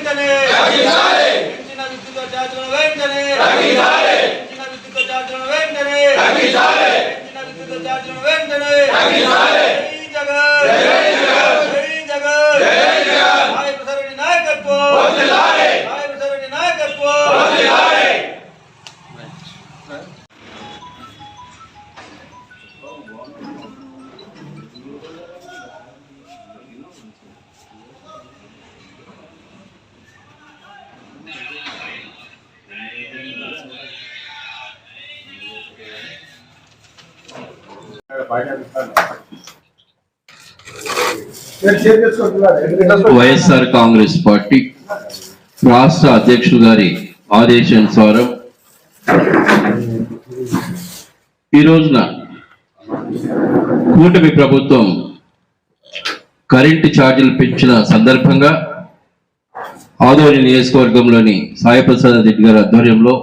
వెంటనే పెంచిన విద్యుత్ ఛార్జీలను వెంటనే వైఎస్ఆర్ కాంగ్రెస్ పార్టీ రాష్ట్ర అధ్యక్షులు గారి ఆదేశానుసారం ఈ రోజున కూటమి ప్రభుత్వం కరెంటు ఛార్జీలు పెంచిన సందర్భంగా ఆదోని నియోజకవర్గంలోని సాయిప్రసాద్ రెడ్డి గారి ఆధ్వర్యంలో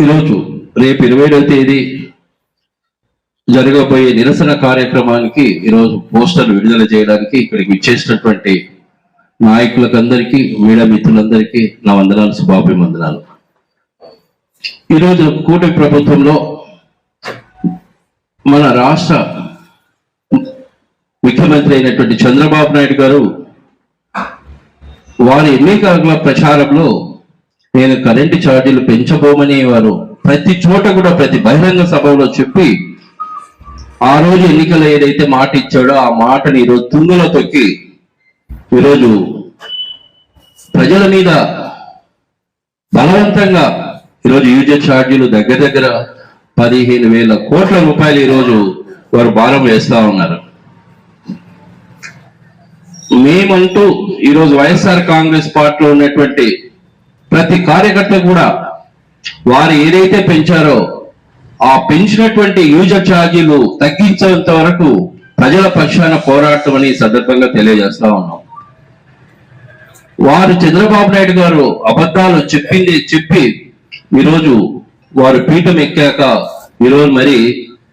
ఈరోజు రేపు ఇరవైడవ తేదీ జరగబోయే నిరసన కార్యక్రమానికి ఈరోజు పోస్టర్లు విడుదల చేయడానికి ఇక్కడికి ఇచ్చేసినటువంటి నాయకులకందరికీ మీడియా మిత్రులందరికీ నా వందనాలు శుభాభివందనాలు. ఈరోజు కూటమి ప్రభుత్వంలో మన రాష్ట్ర ముఖ్యమంత్రి అయినటువంటి చంద్రబాబు నాయుడు గారు వారి ఎన్నికల ప్రచారంలో నేను కరెంటు ఛార్జీలు పెంచబోమని వారు ప్రతి చోట కూడా ప్రతి బహిరంగ సభలో చెప్పి ఆ రోజు ఎన్నికలు ఏదైతే మాట ఇచ్చాడో ఆ మాటని ఈరోజు తుంగలో తొక్కి ఈరోజు ప్రజల మీద బలవంతంగా ఈరోజు యూజర్ ఛార్జీలు దగ్గర దగ్గర పదిహేను వేల కోట్ల రూపాయలు ఈరోజు వారు భారం వేస్తా ఉన్నారు. మేమంటూ ఈరోజు వైఎస్ఆర్ కాంగ్రెస్ పార్టీలో ఉన్నటువంటి ప్రతి కార్యకర్త కూడా వారు ఏదైతే పెంచారో ఆ పెంచినటువంటి యూజర్ ఛార్జీలు తగ్గించేంత వరకు ప్రజల పక్షాన పోరాటం అని సందర్భంగా తెలియజేస్తా ఉన్నాం. వారు చంద్రబాబు నాయుడు గారు అబద్ధాలు చెప్పింది చెప్పి ఈరోజు వారు పీఠం ఎక్కాక ఈరోజు మరి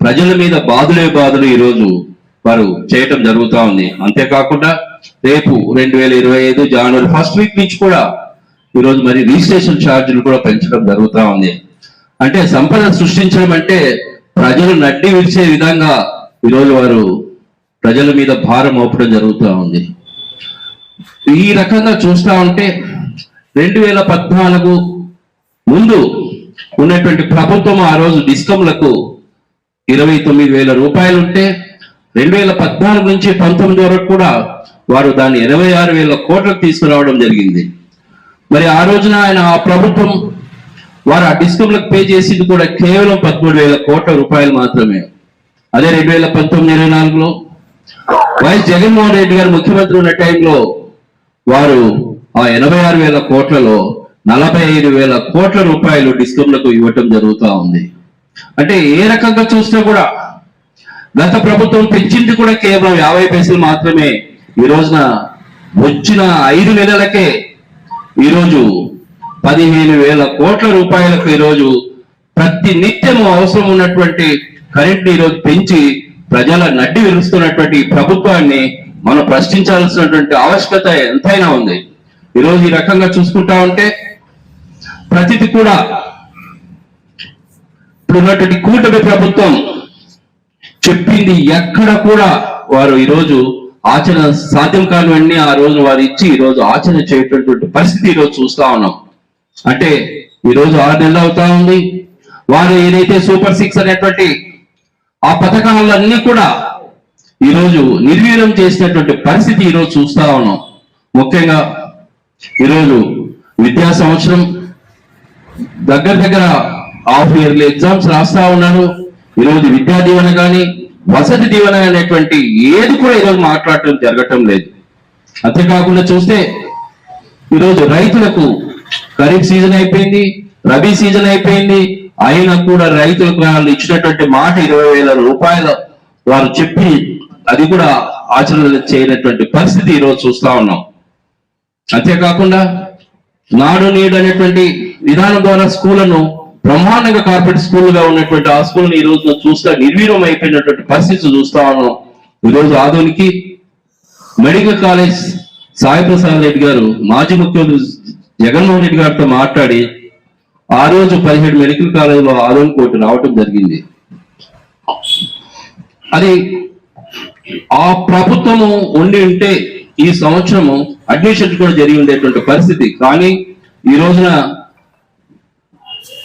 ప్రజల మీద బాధలే బాధలు ఈరోజు వారు చేయటం జరుగుతా ఉంది. అంతేకాకుండా రేపు రెండు వేల ఇరవై ఐదు జనవరి ఫస్ట్ వీక్ నుంచి కూడా ఈరోజు మరి రిజిస్ట్రేషన్ ఛార్జీలు కూడా పెంచడం జరుగుతా ఉంది. అంటే సంపద సృష్టించడం అంటే ప్రజలు నడ్డి విడిచే విధంగా ఈరోజు వారు ప్రజల మీద భారం మోపడం జరుగుతూ ఉంది. ఈ రకంగా చూస్తా ఉంటే రెండు వేల పద్నాలుగు ముందు ఉన్నటువంటి ప్రభుత్వం ఆ రోజు డిస్కంలకు ఇరవై తొమ్మిది వేల రూపాయలు ఉంటే రెండు వేల పద్నాలుగు నుంచి పంతొమ్మిది వరకు కూడా వారు దాన్ని ఇరవై ఆరు వేల కోట్లకు తీసుకురావడం జరిగింది. మరి ఆ రోజున ఆయన ఆ ప్రభుత్వం వారు ఆ డిస్కంలకు పే చేసింది కూడా కేవలం పదమూడు వేల కోట్ల రూపాయలు మాత్రమే. అదే రెండు వేల పంతొమ్మిది ఇరవై నాలుగులో. వైఎస్ జగన్మోహన్ రెడ్డి గారు ముఖ్యమంత్రి ఉన్న టైంలో వారు ఆ ఎనభై ఆరు వేల కోట్లలో నలభై ఐదు వేల కోట్ల రూపాయలు డిస్కంలకు ఇవ్వటం జరుగుతూ ఉంది. అంటే ఏ రకంగా చూసినా కూడా గత ప్రభుత్వం పెంచింది కూడా కేవలం యాభై పైసలు మాత్రమే. ఈ రోజున వచ్చిన ఐదు నెలలకే ఈరోజు పదిహేను వేల కోట్ల రూపాయలకు ఈరోజు ప్రతి నిత్యము అవసరం ఉన్నటువంటి కరెంట్ ఈరోజు పెంచి ప్రజల నడ్డి విరుస్తున్నటువంటి ప్రభుత్వాన్ని మనం ప్రశ్నించాల్సినటువంటి ఆవశ్యకత ఎంతైనా ఉంది. ఈరోజు ఈ రకంగా చూసుకుంటా ఉంటే ప్రతిది కూడా ఇప్పుడు ఉన్నటువంటి కూటమి ప్రభుత్వం చెప్పింది ఎక్కడ కూడా వారు ఈరోజు ఆచరణ సాధ్యం కానివన్నీ ఆ రోజు వారు ఇచ్చి ఈ రోజు ఆచరణ చేయటటువంటి పరిస్థితి ఈరోజు చూస్తా ఉన్నాం. అంటే ఈ రోజు ఆరు నెలలు అవుతా ఉంది. వారు ఏదైతే సూపర్ సిక్స్ అనేటువంటి ఆ పథకాలన్నీ కూడా ఈరోజు నిర్వీర్యం చేసినటువంటి పరిస్థితి ఈరోజు చూస్తా ఉన్నాం. ముఖ్యంగా ఈరోజు విద్యా సంవత్సరం దగ్గర దగ్గర హాఫ్ ఇయర్లీ ఎగ్జామ్స్ రాస్తా ఉన్నారు ఈరోజు విద్యా దీవెన కానీ వసతి దీవెన అనేటువంటి ఏది కూడా ఈరోజు మాట్లాడటం జరగటం లేదు. అంతేకాకుండా చూస్తే ఈరోజు రైతులకు ఖరీఫ్ సీజన్ అయిపోయింది రబీ సీజన్ అయిపోయింది. అయినా కూడా రైతులకు వాళ్ళు ఇచ్చినటువంటి మాట ఇరవై వేల రూపాయలు వారు చెప్పి అది కూడా ఆచరణ చేయనటువంటి పరిస్థితి ఈరోజు చూస్తా ఉన్నాం. అంతేకాకుండా నాడు నేడు అనేటువంటి విధానం ద్వారా స్కూళ్ళను బ్రహ్మాండంగా కార్పొరేట్ స్కూల్గా ఉన్నటువంటి ఆ స్కూల్ ఈ రోజు చూస్తా నిర్వీర్యం అయిపోయినటువంటి పరిస్థితి చూస్తా ఉన్నాం. ఈ రోజు ఆధునికి మెడికల్ కాలేజ్ సాయి ప్రసాద్ రెడ్డి గారు మాజీ ముఖ్యమంత్రి జగన్మోహన్ రెడ్డి గారితో మాట్లాడి ఆ రోజు పదిహేడు మెడికల్ కాలేజీలో ఆరోగ్య కోర్టు రావటం జరిగింది. అది ఆ ప్రభుత్వము ఉండి ఉంటే ఈ సంవత్సరము అడ్మిషన్ కూడా జరిగి ఉండేటువంటి పరిస్థితి. కానీ ఈ రోజున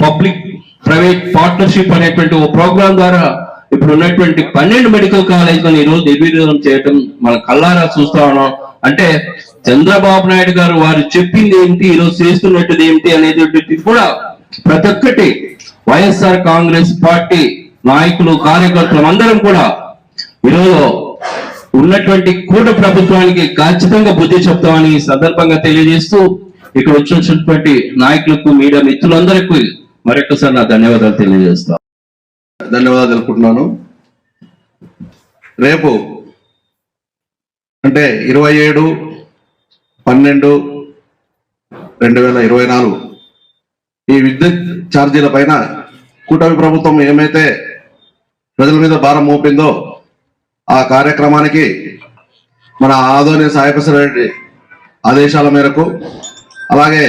పబ్లిక్ ప్రైవేట్ పార్ట్నర్షిప్ అనేటువంటి ఓ ప్రోగ్రాం ద్వారా ఇప్పుడు ఉన్నటువంటి పన్నెండు మెడికల్ కాలేజీలను ఈరోజు నిర్వీర్యం చేయటం మన కల్లారా చూస్తా ఉన్నాం. అంటే చంద్రబాబు నాయుడు గారు వారు చెప్పింది ఏంటి ఈరోజు చేస్తున్నట్టుది ఏంటి అనేది కూడా ప్రతి ఒక్కటి వైఎస్ఆర్ కాంగ్రెస్ పార్టీ నాయకులు కార్యకర్తలు అందరం కూడా ఈరోజు ఉన్నటువంటి కూట ప్రభుత్వానికి ఖచ్చితంగా బుద్ధి చెప్తామని సందర్భంగా తెలియజేస్తూ ఇక్కడ వచ్చినటువంటి నాయకులకు మీడియా మిత్రులందరికీ మరొకసారి నా ధన్యవాదాలు తెలియజేస్తా ధన్యవాదాలు అనుకుంటున్నాను. రేపు అంటే ఇరవై ఏడు పన్నెండు రెండు వేల ఇరవై నాలుగు. ఈ విద్యుత్ ఛార్జీల పైన కూటమి ప్రభుత్వం ఏమైతే ప్రజల మీద భారం మోపిందో ఆ కార్యక్రమానికి మన ఆదోని సాయప్రసాద్ ఆదేశాల మేరకు అలాగే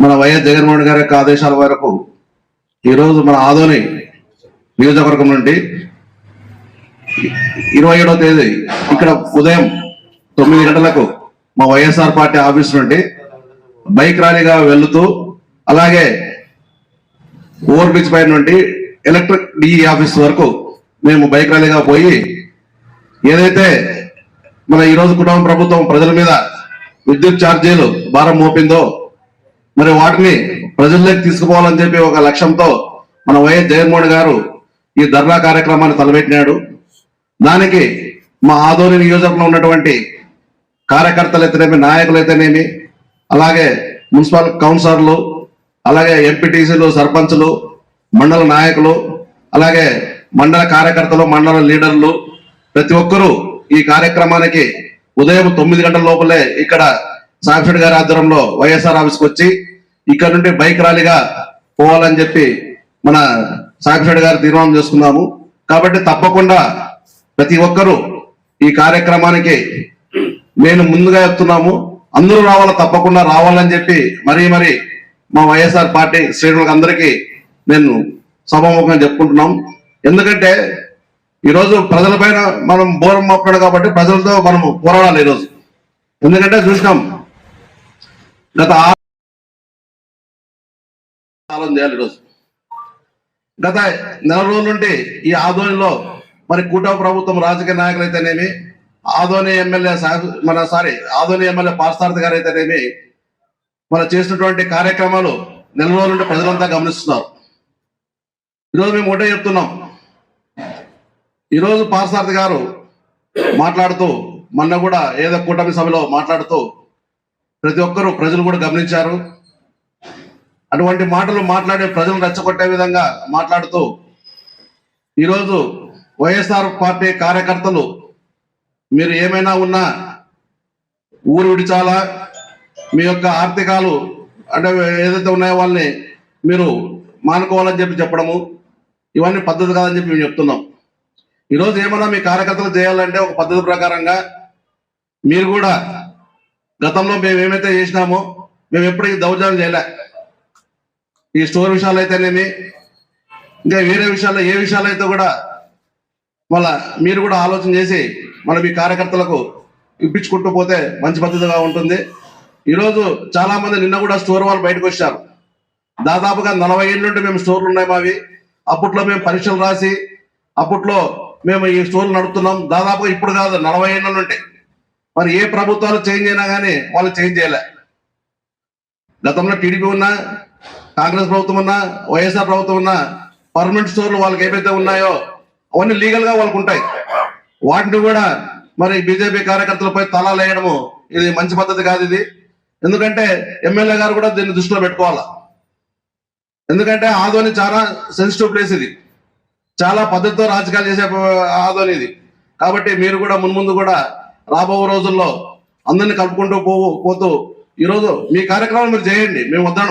మన వైఎస్ జగన్మోహన్ గారి యొక్క ఆదేశాల మేరకు ఈరోజు మన ఆదోని నియోజకవర్గం నుండి ఇరవై ఏడవ తేదీ ఇక్కడ ఉదయం తొమ్మిది గంటలకు మా వైఎస్ఆర్ పార్టీ ఆఫీస్ నుండి బైక్ ర్యాలీగా వెళుతూ అలాగే ఓవర్ బ్రిడ్జ్ పై నుండి ఎలక్ట్రిక్ డిఈ ఆఫీస్ వరకు మేము బైక్ ర్యాలీగా పోయి ఏదైతే మన ఈరోజు కుటుంబ ప్రభుత్వం ప్రజల మీద విద్యుత్ ఛార్జీలు భారం మోపిందో మరి వాటిని ప్రజల్లోకి తీసుకుపోవాలని చెప్పి ఒక లక్ష్యంతో మన వైఎస్ జగన్మోహన్ గారు ఈ ధర్నా కార్యక్రమాన్ని తలపెట్టినాడు. దానికి మా ఆదోని నియోజకవర్గంలో ఉన్నటువంటి కార్యకర్తలు అయితేనేమి నాయకులు అయితేనేమి అలాగే మున్సిపల్ కౌన్సిలర్లు అలాగే ఎంపీటీసీలు సర్పంచులు మండల నాయకులు అలాగే మండల కార్యకర్తలు మండల లీడర్లు ప్రతి ఒక్కరూ ఈ కార్యక్రమానికి ఉదయం తొమ్మిది గంటల లోపలే ఇక్కడ సాఫ్ట్ గారి ఆధ్వర్యంలో వైఎస్ఆర్ ఆఫీస్కి వచ్చి ఇక్కడ నుండి బైక్ ర్యాలీగా పోవాలని చెప్పి మన సాఫ్ట్ గారు తీర్మానం చేసుకున్నాము. కాబట్టి తప్పకుండా ప్రతి ఒక్కరూ ఈ కార్యక్రమానికి నేను ముందుగా చెప్తున్నాము. అందరూ రావాలా తప్పకుండా రావాలని చెప్పి మరీ మరి మా వైఎస్ఆర్ పార్టీ శ్రేణులకు అందరికీ నేను సభాముఖంగా చెప్పుకుంటున్నాం. ఎందుకంటే ఈరోజు ప్రజలపైన మనం బోరం మోపాడు కాబట్టి ప్రజలతో మనం పోరాడాలి ఈరోజు. ఎందుకంటే చూసినాం గత ఆందోళన చేయాలి ఈరోజు. గత నెల రోజుల నుండి ఈ ఆందోళనలో మరి కూటమి ప్రభుత్వం రాజకీయ నాయకులు అయితేనేమి ఆదోని ఎమ్మెల్యే మన సారీ ఆదోని ఎమ్మెల్యే పార్సారథి గారు అయితేనేమి మన చేసినటువంటి కార్యక్రమాలు నెల రోజుల నుండి ప్రజలంతా గమనిస్తున్నారు. ఈరోజు మేము ఒకటే చెప్తున్నాం. ఈరోజు పార్సారథి గారు మాట్లాడుతూ మొన్న కూడా ఏదో కూటమి సభలో మాట్లాడుతూ ప్రతి ఒక్కరూ ప్రజలు కూడా గమనించారు. అటువంటి మాటలు మాట్లాడే ప్రజలను రెచ్చగొట్టే విధంగా మాట్లాడుతూ ఈరోజు వైఎస్ఆర్ పార్టీ కార్యకర్తలు మీరు ఏమైనా ఉన్నా ఊరు విడిచాలా? మీ యొక్క ఆర్థికాలు అంటే ఏదైతే ఉన్నాయో వాళ్ళని మీరు మానుకోవాలని చెప్పి చెప్పడము ఇవన్నీ పద్ధతి కాదని చెప్పి మేము చెప్తున్నాం. ఈరోజు ఏమైనా మీ కార్యకర్తలు చేయాలంటే ఒక పద్ధతి ప్రకారంగా మీరు కూడా గతంలో మేము ఏమైతే చేసినామో మేము ఎప్పుడు ఈ దౌర్జన్యం చేయలే. ఈ స్టోర్ విషయాలు అయితేనేమి ఇంకా వేరే విషయాల్లో ఏ విషయాలు అయితే కూడా మళ్ళా మీరు కూడా ఆలోచన చేసి మన మీ కార్యకర్తలకు ఇప్పించుకుంటూ పోతే మంచి పద్ధతిగా ఉంటుంది. ఈరోజు చాలా మంది నిన్న కూడా స్టోర్ వాళ్ళు బయటకు వచ్చారు. దాదాపుగా నలభై ఏళ్ళ నుండి మేము స్టోర్లు ఉన్నాయి మావి. అప్పట్లో మేము పరీక్షలు రాసి అప్పట్లో మేము ఈ స్టోర్లు నడుపుతున్నాం. దాదాపుగా ఇప్పుడు కాదు నలభై ఏళ్ళ నుండి. మరి ఏ ప్రభుత్వాలు చేంజ్ అయినా కానీ వాళ్ళు చేంజ్ చేయలే. గతంలో టీడీపీ ఉన్నా కాంగ్రెస్ ప్రభుత్వం ఉన్నా వైఎస్ఆర్ ప్రభుత్వం ఉన్నా పర్మనెంట్ స్టోర్లు వాళ్ళకి ఏవైతే ఉన్నాయో అవన్నీ లీగల్గా వాళ్ళకు ఉంటాయి. వాటిని కూడా మరి బీజేపీ కార్యకర్తలపై తలాలు వేయడము ఇది మంచి పద్ధతి కాదు ఇది. ఎందుకంటే ఎమ్మెల్యే గారు కూడా దీన్ని దృష్టిలో పెట్టుకోవాలా? ఎందుకంటే ఆదోని చాలా సెన్సిటివ్ ప్లేస్ ఇది. చాలా పద్ధతితో రాజకీయాలు చేసే ఆదోని ఇది. కాబట్టి మీరు కూడా మున్ముందు కూడా రాబో రోజుల్లో అందరిని కలుపుకుంటూ పో పోతూ ఈరోజు మీ కార్యక్రమాలు మీరు చేయండి. మేము వద్దాం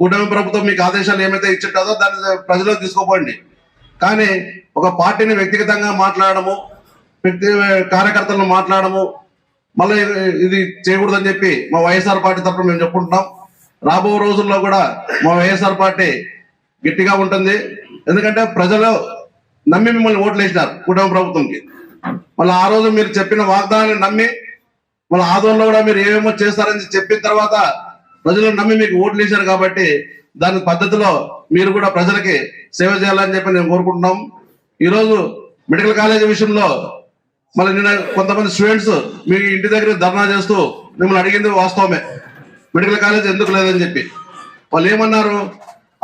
కూటమి ప్రభుత్వం మీకు ఆదేశాలు ఏమైతే ఇచ్చింటుందో దాన్ని ప్రజలకు తీసుకోపోండి. కానీ ఒక పార్టీని వ్యక్తిగతంగా మాట్లాడము వ్యక్తి కార్యకర్తలను మాట్లాడము మళ్ళీ ఇది చేయకూడదని చెప్పి మా వైఎస్ఆర్ పార్టీ తరఫున మేము చెప్పుకుంటున్నాం. రాబో రోజుల్లో కూడా మా వైఎస్ఆర్ పార్టీ గట్టిగా ఉంటుంది. ఎందుకంటే ప్రజలు నమ్మి మిమ్మల్ని ఓట్లు వేసినారు కుటుంబ ప్రభుత్వంకి. మళ్ళీ ఆ రోజు మీరు చెప్పిన వాగ్దానాన్ని నమ్మి మళ్ళీ ఆదోళనలో కూడా మీరు ఏమేమో చేస్తారని చెప్పిన తర్వాత ప్రజలు నమ్మి మీకు ఓట్లు వేశారు కాబట్టి దాని పద్ధతిలో మీరు కూడా ప్రజలకి సేవ చేయాలని చెప్పి నేను కోరుకుంటున్నాం. ఈరోజు మెడికల్ కాలేజీ విషయంలో మళ్ళీ నిన్న కొంతమంది స్టూడెంట్స్ మీ ఇంటి దగ్గర ధర్నా చేస్తూ మిమ్మల్ని అడిగింది వాస్తవమే. మెడికల్ కాలేజ్ ఎందుకు లేదని చెప్పి. వాళ్ళు ఏమన్నారు?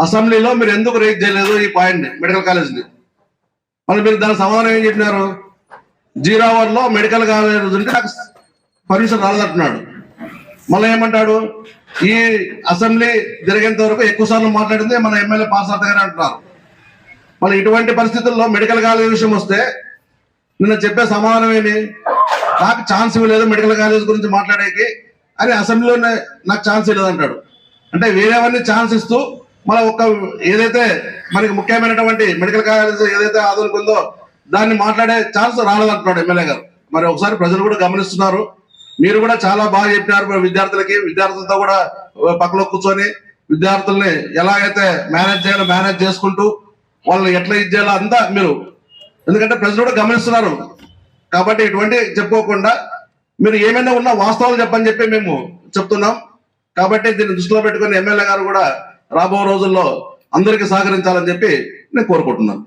అసెంబ్లీలో మీరు ఎందుకు రేట్ చేయలేదు ఈ పాయింట్ మెడికల్ కాలేజ్ని? మళ్ళీ మీరు దానికి సమాధానం ఏం చెప్పినారు? జీరో అవర్లో మెడికల్ కాలేజ్ ఉంటే నాకు పర్మిషన్ రాలేదంటున్నాడు. మళ్ళీ ఏమంటాడు? ఈ అసెంబ్లీ జరిగేంత వరకు ఎక్కువ సార్లు మాట్లాడింది మన ఎమ్మెల్యే పార్సార్థ గారు అంటున్నారు. మళ్ళీ ఇటువంటి పరిస్థితుల్లో మెడికల్ కాలేజ్ విషయం వస్తే నిన్న చెప్పే సమాధానం ఏమి? నాకు ఛాన్స్ ఇవ్వలేదు మెడికల్ కాలేజ్ గురించి మాట్లాడేకి. అని అసెంబ్లీలోనే నాకు ఛాన్స్ ఇవ్వలేదు అంటాడు అంటే వేరేవన్నీ ఛాన్స్ ఇస్తూ మన ఒక్క ఏదైతే మనకి ముఖ్యమైనటువంటి మెడికల్ కాలేజ్ ఏదైతే ఆధునిక ఉందో దాన్ని మాట్లాడే ఛాన్స్ రాలేదంటున్నాడు ఎమ్మెల్యే గారు. మరి ఒకసారి ప్రజలు కూడా గమనిస్తున్నారు. మీరు కూడా చాలా బాగా చెప్పినారు విద్యార్థులకి. విద్యార్థులతో కూడా పక్కలో కూర్చొని విద్యార్థుల్ని ఎలాగైతే మేనేజ్ చేయాలో మేనేజ్ చేసుకుంటూ వాళ్ళని ఎట్లా ఇది చేయాలో అంతా మీరు ఎందుకంటే ప్రజలు కూడా గమనిస్తున్నారు. కాబట్టి ఇటువంటి చెప్పుకోకుండా మీరు ఏమైనా ఉన్నా వాస్తవాలు చెప్పని చెప్పి మేము చెప్తున్నాం. కాబట్టి దీన్ని దృష్టిలో పెట్టుకుని ఎమ్మెల్యే గారు కూడా రాబో రోజుల్లో అందరికీ సహకరించాలని చెప్పి నేను కోరుకుంటున్నాను.